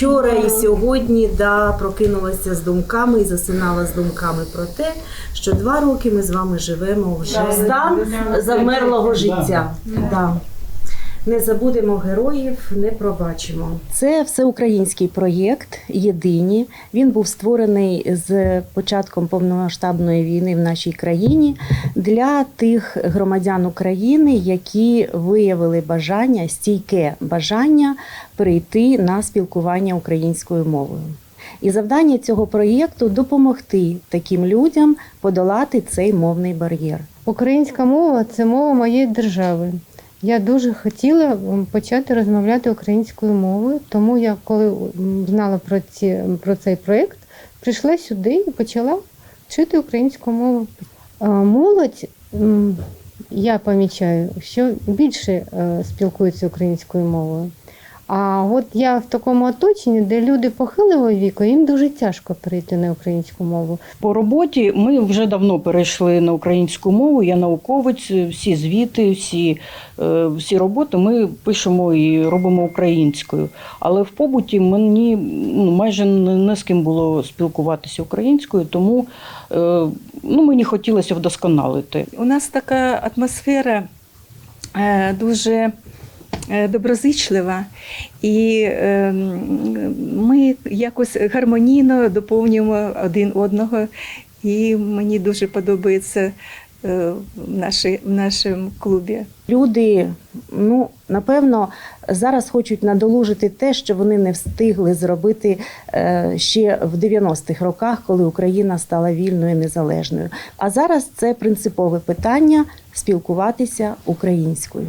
вчора і сьогодні да, прокинулася з думками і засинала з думками про те, що два роки ми з вами живемо вже. В стан замерлого життя. Да. Не забудемо героїв, не пробачимо. Це всеукраїнський проєкт. Єдині. Він був створений з початком повномасштабної війни в нашій країні для тих громадян України, які виявили бажання, стійке бажання перейти на спілкування українською мовою. І завдання цього проєкту допомогти таким людям подолати цей мовний бар'єр. Українська мова це мова моєї держави. Я дуже хотіла почати розмовляти українською мовою, тому я, коли знала про, ці, про цей проєкт, прийшла сюди і почала вчити українську мову. Молодь, я помічаю, що більше е, спілкується українською мовою. А от я в такому оточенні, де люди похилого віку, їм дуже тяжко перейти на українську мову. По роботі ми вже давно перейшли на українську мову. Я науковець, всі звіти, всі, е, всі роботи ми пишемо і робимо українською. Але в побуті мені ну, майже не, не з ким було спілкуватися українською, тому е, ну, мені хотілося вдосконалити. У нас така атмосфера е, дуже доброзичлива, і е, ми якось гармонійно доповнюємо один одного. І мені дуже подобається е, в, нашій, в нашому клубі. Люди, ну напевно, зараз хочуть надолужити те, що вони не встигли зробити е, ще в 90-х роках, коли Україна стала вільною і незалежною. А зараз це принципове питання спілкуватися українською.